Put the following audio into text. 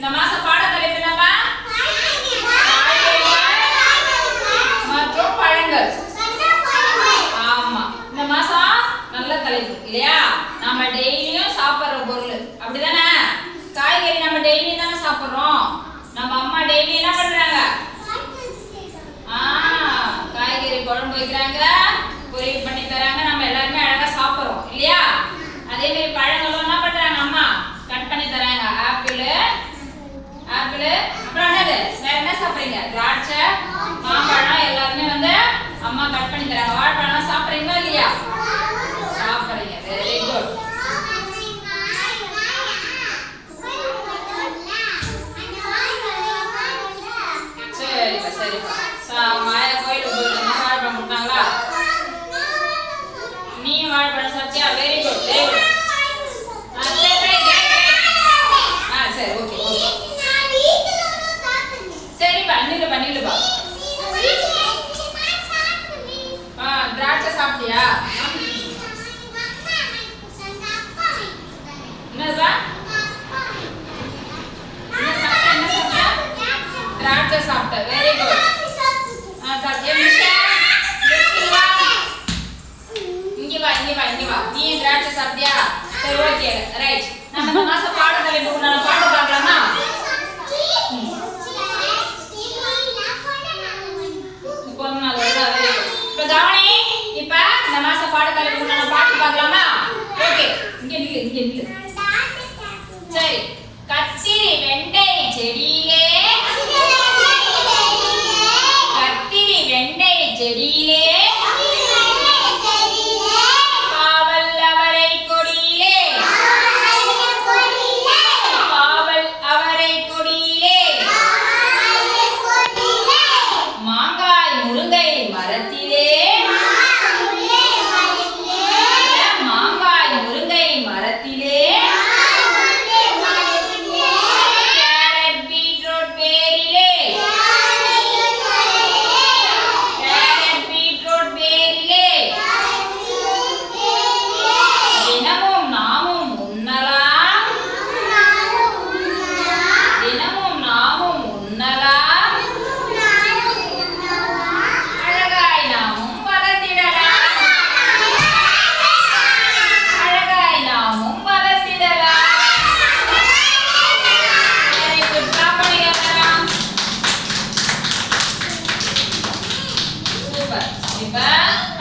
இந்த மாசம் பாட தலைப்பு என்னப்பா? மற்றும் பழங்கள். ஆமா. இந்த மாசம் நல்ல தலைப்பு இல்லையா? நம்ம டெய்லியும் சாப்பிடுற பொருள். அப்படிதானே? காய்கறி நம்ம டெய்லியும் தானே சாப்பிடுறோம். நம்ம அம்மா டெய்லி என்ன பண்றாங்க? ஆ காய்கறி குழம்பு வைக்கிறாங்க. பொரியல் பண்ணி தராங்க. நம்ம எல்லாருமே அழகா சாப்பிடுறோம் இல்லையா? அதே மாதிரி பழங்களும் என்ன பண்றாங்க அம்மா கட் பண்ணி தராங்க ஆப்பிள் ஆப்பிள் அப்புறம் என்னது வேற என்ன சாப்பிடுறீங்க. திராட்சை மாம்பழம் எல்லாருமே வந்து அம்மா கட் பண்ணி தராங்க வாழைப்பழம் சாப்பிடுறீங்களா இல்லையா? சாப்பிடுறீங்க. வெரி குட் சரிப்பா சரிப்பா. மாயா கோயிலுக்கு வாழைப்பழம் கொடுத்தாங்களா? நீ வாழைப்பழம் சாப்பிட்டியா? Very good very good very good uh, இங்க வா இங்க வா இங்க வா. நீ திராட்சை சரி ஓகே ரைட் மாசம் பாடத்தை புக் பாட்டு பார்க்கலாமா? இப்போ நான் இப்போ கவனி இப்ப இந்த மாசம் பாடத்தை பாட்டு பார்க்கலாமா? ஓகே இங்க நில்லு சரி. கத்திரி வெண்டை செடி செடியிலே ba? Diba?